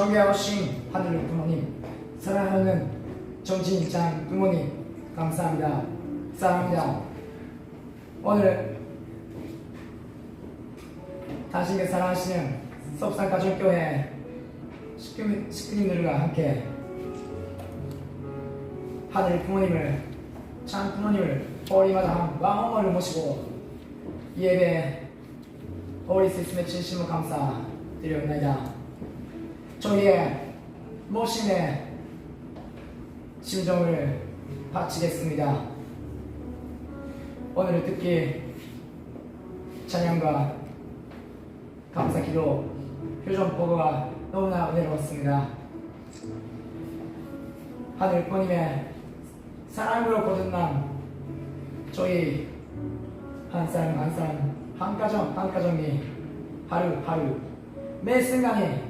존경하신 하늘 부모님, 사랑하는 정진장 부모님, 감사합니다. 사랑합니다. 오늘 당신께 사랑하시는 섭산가족교회 식구님- 식구님들과 함께 하늘 부모님을 참 부모님을 어리마다 마음을 모시고 이 예배 어릴 수 있음에 진심으로 감사드리옵나이다. 저희의 모심의 심정을 바치겠습니다. 오늘 특히 찬양과 감사 기도 표정 보고가 너무나 은혜로웠습니다. 하늘 부모님의 사랑으로 거듭난 저희 한 사람 한 사람 한 가정 한 가정이 하루 하루 매 순간이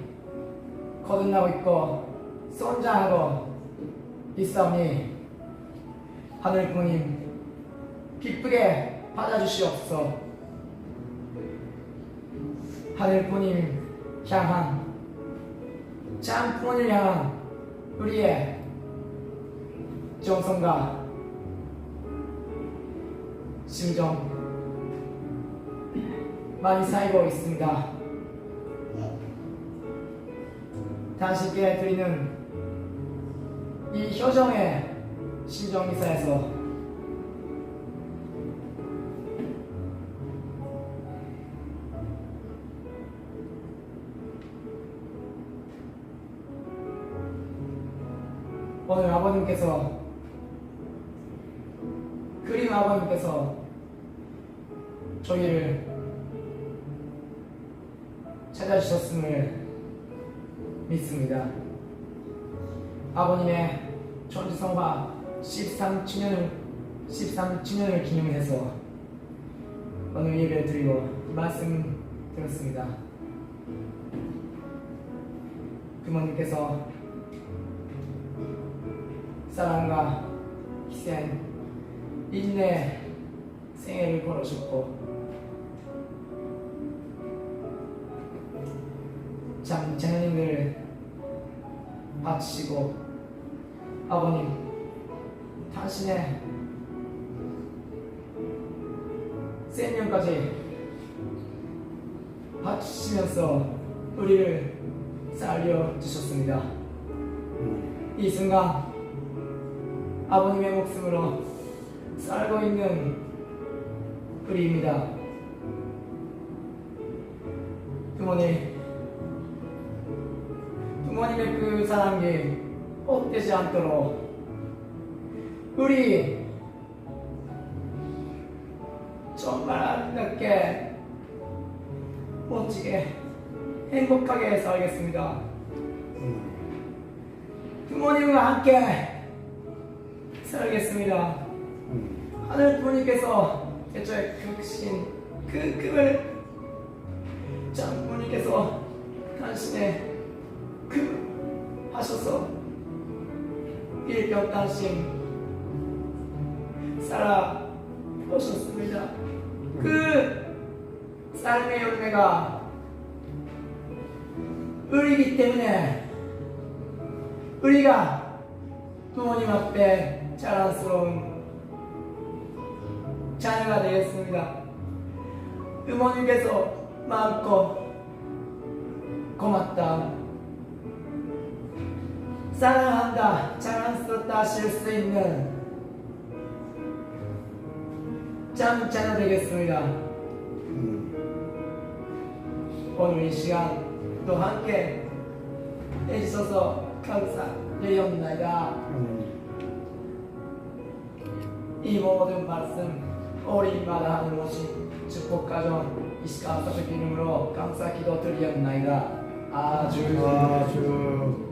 거듭나고 있고 성장하고 있사오니 하늘 부모님 기쁘게 받아주시옵소서 하늘 부모님 향한 참 부모님 향한 우리의 정성과 심정 많이 쌓이고 있습니다. 당신께 드리는 이 효정의 심정 미사에서 오늘 아버님께서 그림 아버님께서 저희를 찾아주셨음을 믿습니다. 아버님의 천주성화 13주년을 13주년을 기념해서 오늘 예배를 드리고 말씀 드렸습니다. 부모님께서 사랑과 희생, 인내 생애를 걸으셨고 참자 녀님을 바치시고 아버님 당신의 생명까지 바치시면서 우리를 살려 주셨습니다. 이 순간 아버님의 목숨으로 살고 있는 우리입니다. 부모님, 부모님의 그 사랑이 헛되지 않도록 우리 정말 아름답게 멋지게 행복하게 살겠습니다. 부모님과 함께 살겠습니다. 하늘 부모님께서 대초에 그신 그 금을 장부모님께서 당신의 당신 살아 오셨습니다. 그 삶의 열매가 우리이기 때문에 우리가 부모님 앞에 자랑스러운 자녀가 되겠습니다. 부모님께서 마음껏 고맙다. 사랑한다, 하실 수 있는 참 자녀 되겠습니다. 오늘 이 시간 또 함께 해주셔서 감사드리옵나이다. 이 모든 말씀 어린마다 하는 것이 축복가정 이시카 사적 이름으로 감사 기도 드리옵나이다. 아주 아주